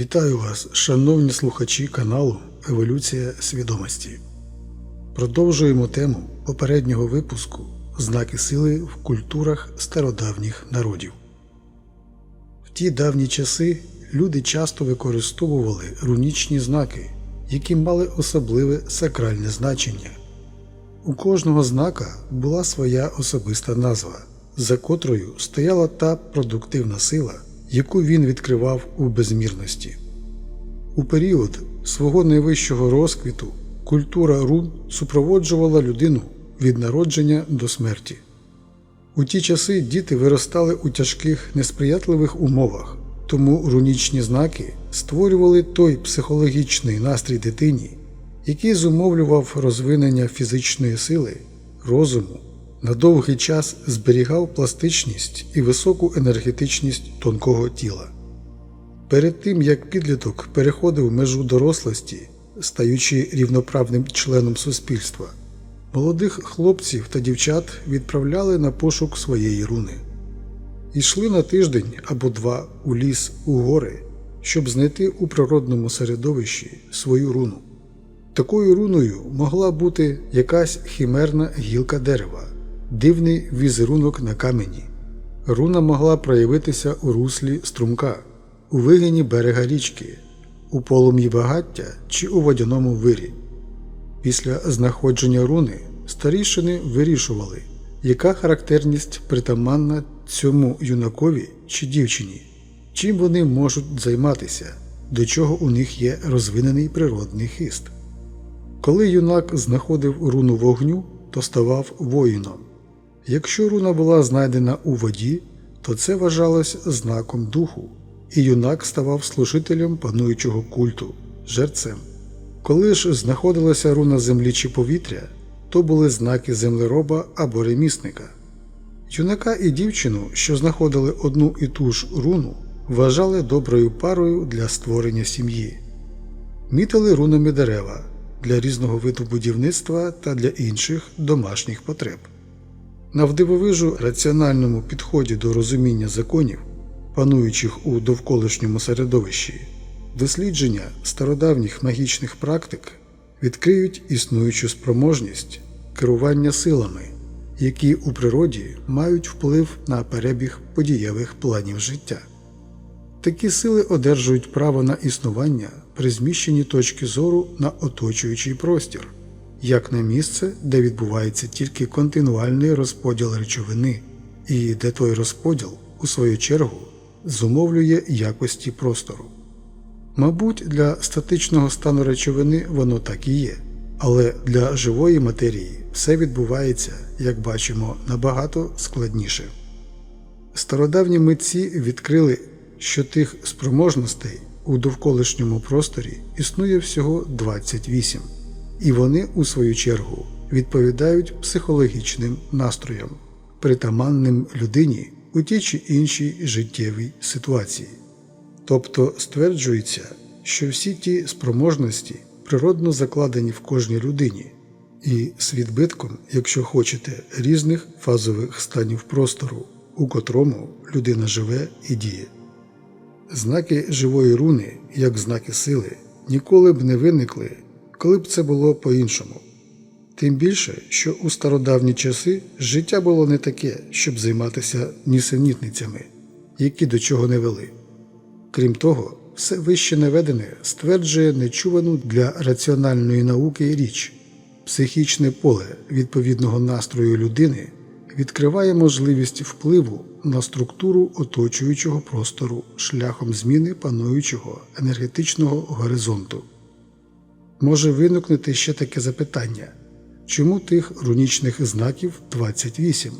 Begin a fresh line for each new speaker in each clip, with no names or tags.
Вітаю вас, шановні слухачі каналу Еволюція свідомості. Продовжуємо тему попереднього випуску Знаки сили в культурах стародавніх народів. В ті давні часи люди часто використовували рунічні знаки, які мали особливе сакральне значення. У кожного знака була своя особиста назва, за котрою стояла та продуктивна сила, яку він відкривав у безмірності. У період свого найвищого розквіту культура рун супроводжувала людину від народження до смерті. У ті часи діти виростали у тяжких, несприятливих умовах, тому рунічні знаки створювали той психологічний настрій дитині, який зумовлював розвинення фізичної сили, розуму, на довгий час зберігав пластичність і високу енергетичність тонкого тіла. Перед тим як підліток переходив межу дорослості, стаючи рівноправним членом суспільства, молодих хлопців та дівчат відправляли на пошук своєї руни. Йшли на тиждень або два у ліс у гори, щоб знайти у природному середовищі свою руну. Такою руною могла бути якась хімерна гілка дерева, дивний візерунок на камені. Руна могла проявитися у руслі струмка, у вигині берега річки, у полум'ї багаття чи у водяному вирі. Після знаходження руни старішини вирішували, яка характерність притаманна цьому юнакові чи дівчині, чим вони можуть займатися, до чого у них є розвинений природний хист. Коли юнак знаходив руну вогню, то ставав воїном. Якщо руна була знайдена у воді, то це вважалось знаком духу, і юнак ставав служителем пануючого культу, жерцем. Коли ж знаходилася руна землі чи повітря, то були знаки землероба або ремісника. Юнака і дівчину, що знаходили одну і ту ж руну, вважали доброю парою для створення сім'ї. Мітили рунами дерева для різного виду будівництва та для інших домашніх потреб. Навдивовижу раціональному підході до розуміння законів, пануючих у довколишньому середовищі, дослідження стародавніх магічних практик відкриють існуючу спроможність керування силами, які у природі мають вплив на перебіг подієвих планів життя. Такі сили одержують право на існування при зміщенні точки зору на оточуючий простір, як на місце, де відбувається тільки континуальний розподіл речовини, і де той розподіл, у свою чергу, зумовлює якості простору. Мабуть, для статичного стану речовини воно так і є, але для живої матерії все відбувається, як бачимо, набагато складніше. Стародавні митці відкрили, що тих спроможностей у довколишньому просторі існує всього 28, і вони, у свою чергу, відповідають психологічним настроям, притаманним людині у тій чи іншій життєвій ситуації. Тобто стверджується, що всі ті спроможності природно закладені в кожній людині, і з відбитком, якщо хочете, різних фазових станів простору, у котрому людина живе і діє. Знаки живої руни, як знаки сили, ніколи б не виникли, коли б це було по-іншому. Тим більше, що у стародавні часи життя було не таке, щоб займатися нісенітницями, які до чого не вели. Крім того, все вище наведене стверджує нечувану для раціональної науки річ психічне поле відповідного настрою людини відкриває можливість впливу на структуру оточуючого простору шляхом зміни пануючого енергетичного горизонту. Може виникнути ще таке запитання чому тих рунічних знаків 28,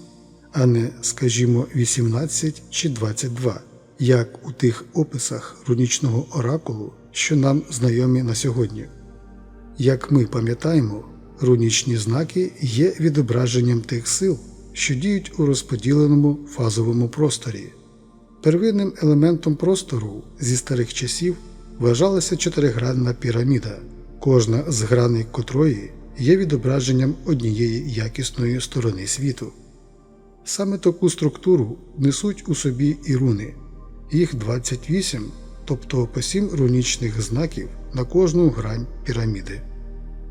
а не, скажімо, 18 чи 22, як у тих описах рунічного оракулу, що нам знайомі на сьогодні. Як ми пам'ятаємо, рунічні знаки є відображенням тих сил, що діють у розподіленому фазовому просторі. Первинним елементом простору зі старих часів вважалася чотиригранна піраміда, кожна з граней котрої є відображенням однієї якісної сторони світу. Саме таку структуру несуть у собі і руни, їх 28 тобто по сім рунічних знаків на кожну грань піраміди.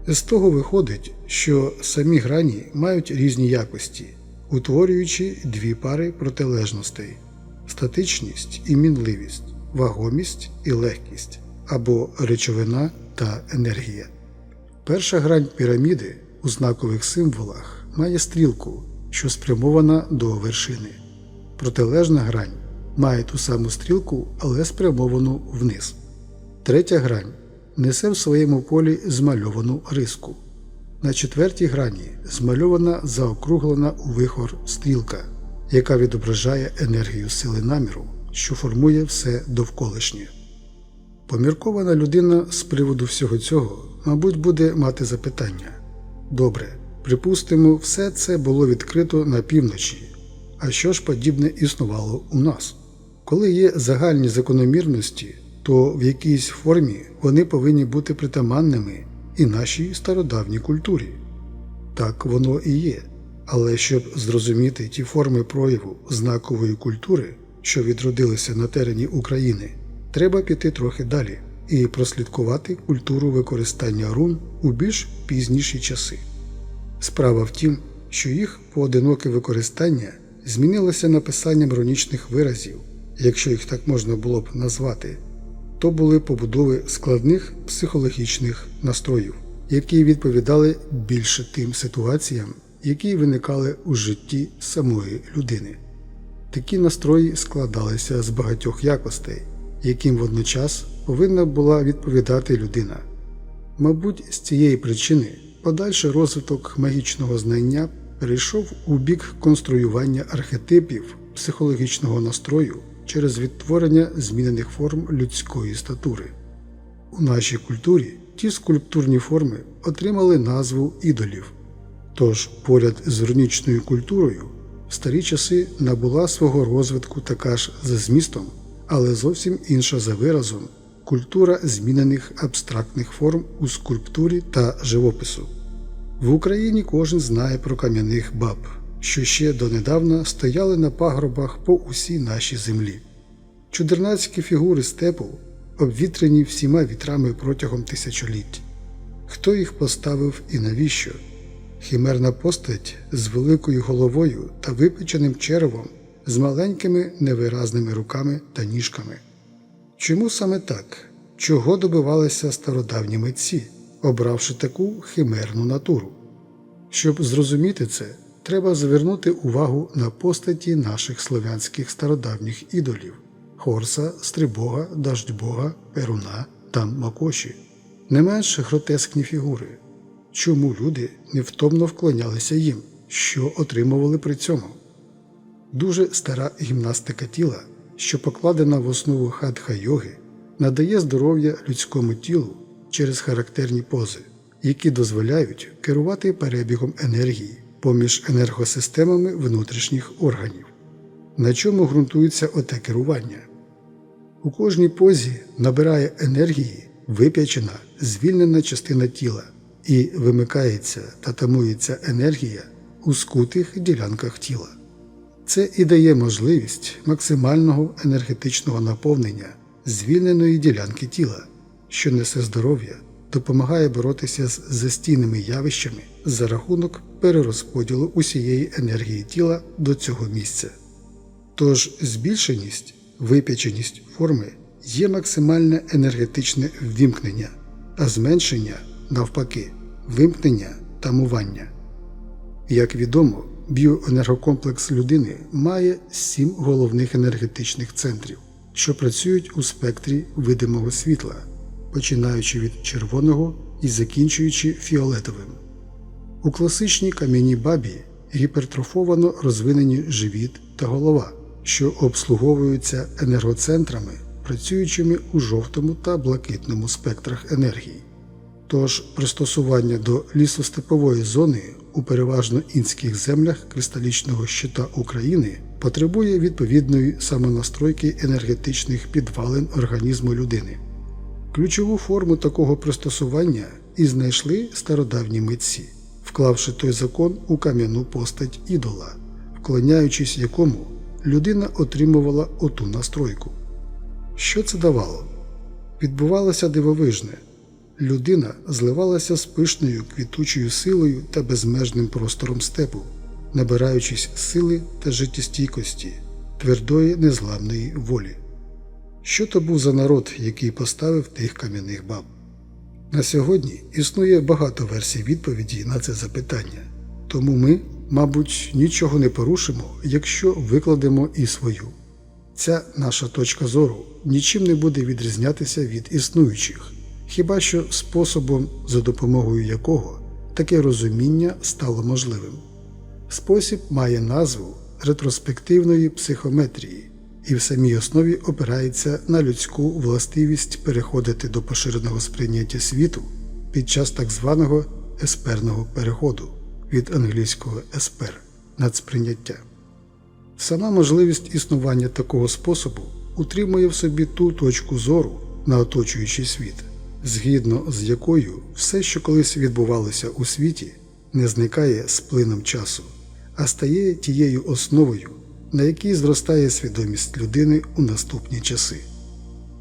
З того виходить, що самі грані мають різні якості, утворюючи дві пари протилежностей статичність і мінливість, вагомість і легкість або речовина та енергія. Перша грань піраміди у знакових символах має стрілку, що спрямована до вершини. Протилежна грань має ту саму стрілку, але спрямовану вниз. Третя грань несе в своєму полі змальовану риску. На четвертій грані змальована заокруглена у вихор стрілка, яка відображає енергію сили наміру, що формує все довколишнє. Поміркована людина з приводу всього цього, мабуть, буде мати запитання. Добре, припустимо, все це було відкрито на півночі. А що ж подібне існувало у нас? Коли є загальні закономірності, то в якійсь формі вони повинні бути притаманними і нашій стародавній культурі. Так воно і є. Але щоб зрозуміти ті форми прояву знакової культури, що відродилися на терені України, треба піти трохи далі і прослідкувати культуру використання рун у більш пізніші часи. Справа в тім, що їх поодиноке використання змінилося написанням рунічних виразів, якщо їх так можна було б назвати, то були побудови складних психологічних настроїв, які відповідали більше тим ситуаціям, які виникали у житті самої людини. Такі настрої складалися з багатьох якостей, яким водночас повинна була відповідати людина. Мабуть, з цієї причини подальший розвиток магічного знання перейшов у бік конструювання архетипів психологічного настрою через відтворення змінених форм людської статури. У нашій культурі ті скульптурні форми отримали назву ідолів. Тож поряд з рунічною культурою в старі часи набула свого розвитку така ж за змістом, але зовсім інша за виразом культура змінених абстрактних форм у скульптурі та живопису. В Україні кожен знає про кам'яних баб, що ще донедавна стояли на пагорбах по усій нашій землі. Чудернацькі фігури степу обвітрені всіма вітрами протягом тисячоліть. Хто їх поставив і навіщо? Хімерна постать з великою головою та випеченим черевом, з маленькими невиразними руками та ніжками. Чому саме так? Чого добивалися стародавні митці, обравши таку химерну натуру? Щоб зрозуміти це, треба звернути увагу на постаті наших слов'янських стародавніх ідолів Хорса, Стрибога, Даждьбога, Перуна та Макоші, не менш гротескні фігури. Чому люди невтомно вклонялися їм, що отримували при цьому? Дуже стара гімнастика тіла, що покладена в основу хатха йоги, надає здоров'я людському тілу через характерні пози, які дозволяють керувати перебігом енергії поміж енергосистемами внутрішніх органів. На чому ґрунтується оте керування? У кожній позі набирає енергії вип'ячена, звільнена частина тіла і вимикається та тамується енергія у скутих ділянках тіла. Це і дає можливість максимального енергетичного наповнення звільненої ділянки тіла, що несе здоров'я, допомагає боротися з застійними явищами за рахунок перерозподілу усієї енергії тіла до цього місця. Тож збільшеність, вип'яченість форми є максимальне енергетичне ввімкнення, а зменшення, навпаки, вимкнення тамування. Як відомо, біоенергокомплекс людини має сім головних енергетичних центрів, що працюють у спектрі видимого світла, починаючи від червоного і закінчуючи фіолетовим. У класичній кам'яній бабі гіпертрофовано розвинені живіт та голова, що обслуговуються енергоцентрами, працюючими у жовтому та блакитному спектрах енергії. Тож пристосування до лісостепової зони у переважно інських землях кристалічного щита України потребує відповідної самонастройки енергетичних підвалин організму людини. Ключову форму такого пристосування і знайшли стародавні митці, вклавши той закон у кам'яну постать ідола, вклоняючись якому людина отримувала оту настройку. Що це давало? Відбувалося дивовижне. Людина зливалася з пишною квітучою силою та безмежним простором степу, набираючись сили та життєстійкості, твердої незламної волі. Що то був за народ, який поставив тих кам'яних баб? На сьогодні існує багато версій відповіді на це запитання, тому ми, мабуть, нічого не порушимо, якщо викладемо і свою. Ця наша точка зору нічим не буде відрізнятися від існуючих, хіба що способом, за допомогою якого таке розуміння стало можливим. Спосіб має назву ретроспективної психометрії і в самій основі опирається на людську властивість переходити до поширеного сприйняття світу під час так званого есперного переходу від англійського еспер надсприйняття. Сама можливість існування такого способу утримує в собі ту точку зору на оточуючий світ, згідно з якою все, що колись відбувалося у світі, не зникає з плином часу, а стає тією основою, на якій зростає свідомість людини у наступні часи.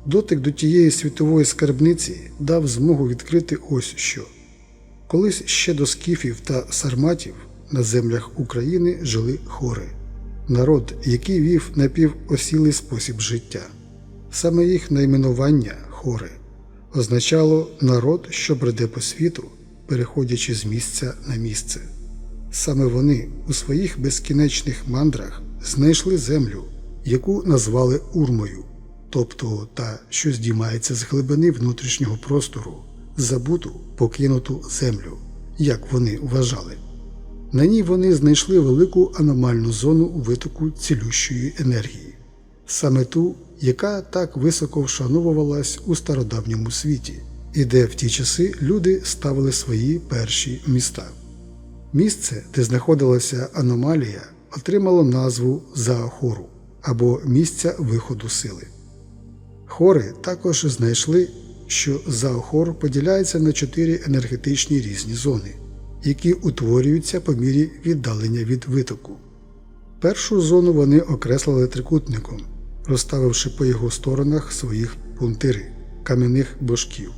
Дотик до тієї світової скарбниці дав змогу відкрити ось що. Колись ще до скіфів та сарматів на землях України жили хори народ, який вів напівосілий спосіб життя. Саме їх найменування хори означало народ, що бреде по світу, переходячи з місця на місце. Саме вони у своїх безкінечних мандрах знайшли землю, яку назвали Урмою, тобто та, що здіймається з глибини внутрішнього простору, забуту покинуту землю, як вони вважали. На ній вони знайшли велику аномальну зону витоку цілющої енергії, саме ту, яка так високо вшановувалась у стародавньому світі, і де в ті часи люди ставили свої перші міста. Місце, де знаходилася аномалія, отримало назву Заахору або місця виходу сили. Хори також знайшли, що Заохор поділяється на чотири енергетичні різні зони які утворюються по мірі віддалення від витоку. Першу зону вони окреслили трикутником, розставивши по його сторонах своїх пунктири кам'яних божків.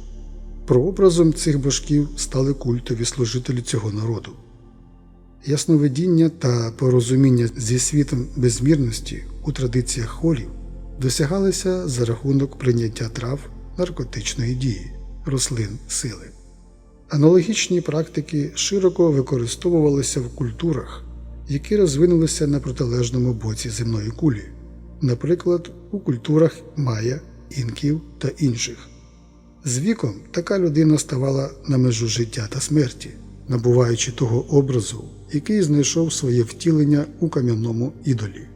Прообразом цих божків стали культові служителі цього народу. Ясновидіння та порозуміння зі світом безмірності у традиціях холів досягалися за рахунок прийняття трав наркотичної дії, рослин сили. Аналогічні практики широко використовувалися в культурах, які розвинулися на протилежному боці земної кулі, наприклад, у культурах майя, інків та інших. З віком така людина ставала на межу життя та смерті, набуваючи того образу, який знайшов своє втілення у кам'яному ідолі.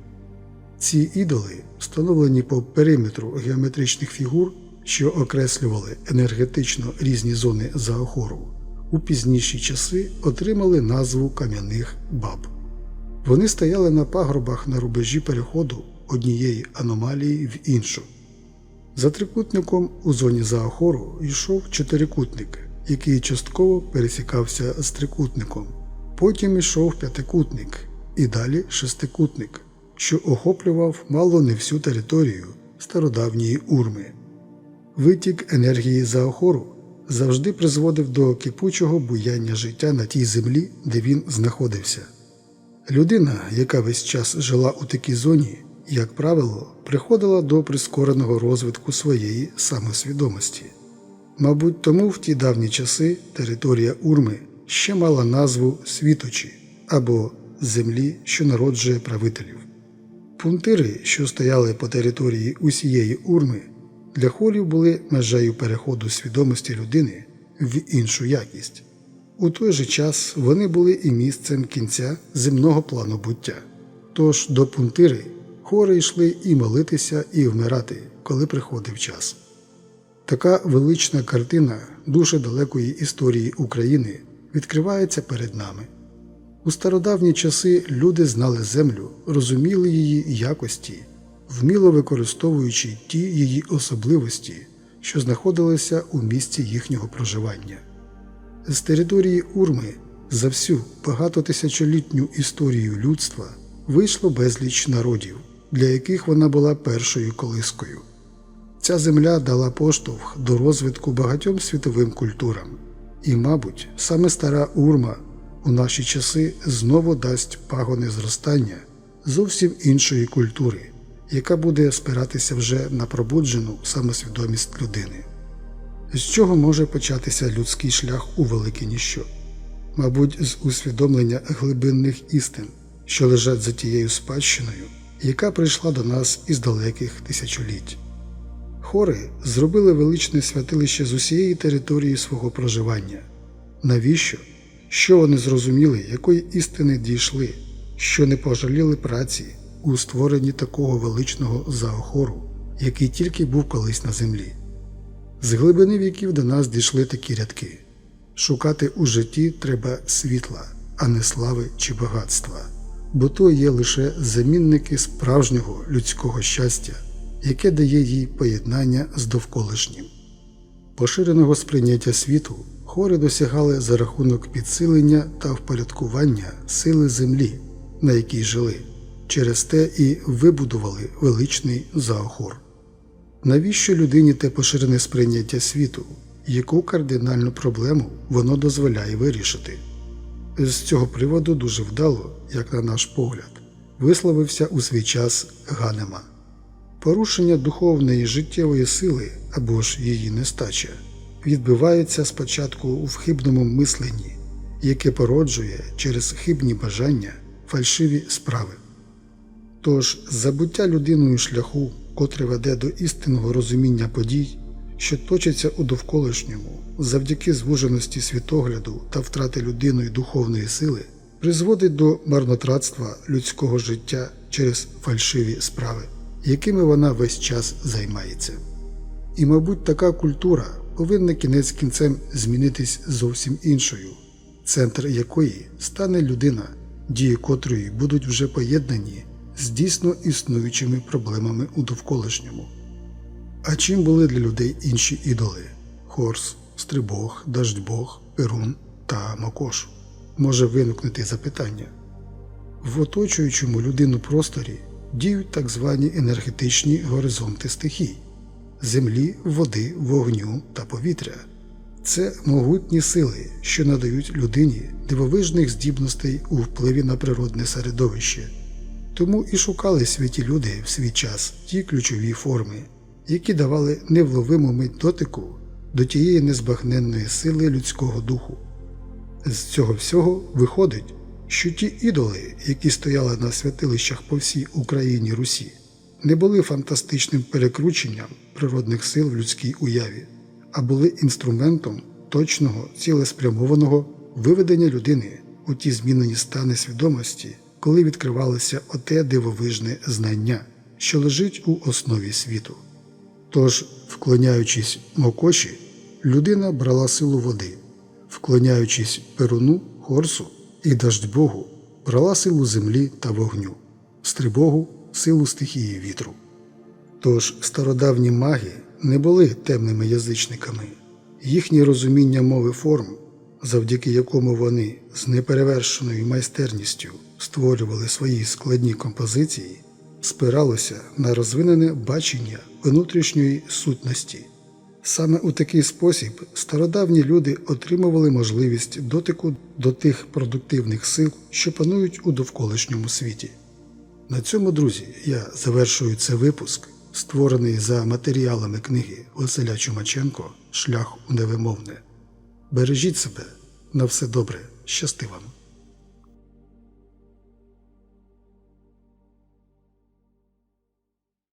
Ці ідоли, встановлені по периметру геометричних фігур, що окреслювали енергетично різні зони заохору, у пізніші часи отримали назву кам'яних баб. Вони стояли на пагорбах на рубежі переходу однієї аномалії в іншу. За трикутником у зоні заохору йшов чотирикутник, який частково пересікався з трикутником. Потім йшов п'ятикутник і далі шестикутник, що охоплював мало не всю територію стародавньої урми. Витік енергії заохору завжди призводив до кипучого буяння життя на тій землі, де він знаходився. Людина, яка весь час жила у такій зоні, як правило, приходила до прискореного розвитку своєї самосвідомості. Мабуть, тому в ті давні часи територія Урми ще мала назву Світочі або Землі, що народжує правителів. Пунктири, що стояли по території усієї Урми, для холів були межею переходу свідомості людини в іншу якість. У той же час вони були і місцем кінця земного плану буття. Тож до пунктири хори йшли і молитися, і вмирати, коли приходив час. Така велична картина дуже далекої історії України відкривається перед нами. У стародавні часи люди знали землю, розуміли її якості вміло використовуючи ті її особливості, що знаходилися у місці їхнього проживання. З території Урми за всю багатотисячолітню історію людства вийшло безліч народів, для яких вона була першою колискою. Ця земля дала поштовх до розвитку багатьом світовим культурам, і, мабуть, саме стара урма у наші часи знову дасть пагони зростання зовсім іншої культури, яка буде спиратися вже на пробуджену самосвідомість людини. З чого може початися людський шлях у велике ніщо? Мабуть, з усвідомлення глибинних істин, що лежать за тією спадщиною, яка прийшла до нас із далеких тисячоліть. Хори зробили величне святилище з усієї території свого проживання. Навіщо? Що вони зрозуміли, якої істини дійшли, що не пожаліли праці у створенні такого величного заохору, який тільки був колись на землі. З глибини віків до нас дійшли такі рядки шукати у житті треба світла, а не слави чи багатства, бо то є лише замінники справжнього людського щастя, яке дає їй поєднання з довколишнім. Поширеного сприйняття світу хори досягали за рахунок підсилення та впорядкування сили землі, на якій жили, через те і вибудували величний заохор. Навіщо людині те поширене сприйняття світу, яку кардинальну проблему воно дозволяє вирішити? З цього приводу дуже вдало, як на наш погляд, висловився у свій час Ганема. Порушення духовної життєвої сили або ж її нестача відбивається спочатку в хибному мисленні, яке породжує через хибні бажання фальшиві справи. Тож забуття людиною шляху, котре веде до істинного розуміння подій, що точаться у довколишньому, завдяки звуженості світогляду та втрати людиною духовної сили, призводить до марнотратства людського життя через фальшиві справи, якими вона весь час займається. І, мабуть, така культура повинна кінець кінцем змінитись зовсім іншою, центр якої стане людина, дії котрої будуть вже поєднані з дійсно існуючими проблемами у довколишньому. А чим були для людей інші ідоли Хорс, Стрибог, Даждьбог, Перун та Макош? Може виникнути запитання. В оточуючому людину просторі діють так звані енергетичні горизонти стихій землі, води, вогню та повітря. Це могутні сили, що надають людині дивовижних здібностей у впливі на природне середовище. Тому і шукали святі люди в свій час ті ключові форми, які давали невловиму мить дотику до тієї незбагненної сили людського духу. З цього всього виходить, що ті ідоли, які стояли на святилищах по всій Україні Русі, не були фантастичним перекрученням природних сил в людській уяві, а були інструментом точного, цілеспрямованого виведення людини у ті змінені стани свідомості, коли відкривалося оте дивовижне знання, що лежить у основі світу. Тож, вклоняючись мокоші, людина брала силу води, вклоняючись перуну, хорсу і даждьбогу, брала силу землі та вогню, стрибогу силу стихії вітру. Тож стародавні маги не були темними язичниками, їхнє розуміння мови форм, завдяки якому вони з неперевершеною майстерністю створювали свої складні композиції, спиралося на розвинене бачення внутрішньої сутності. Саме у такий спосіб стародавні люди отримували можливість дотику до тих продуктивних сил, що панують у довколишньому світі. На цьому, друзі, я завершую цей випуск, створений за матеріалами книги Василя Чумаченко Шлях у невимовне. Бережіть себе на все добре, щасти вам!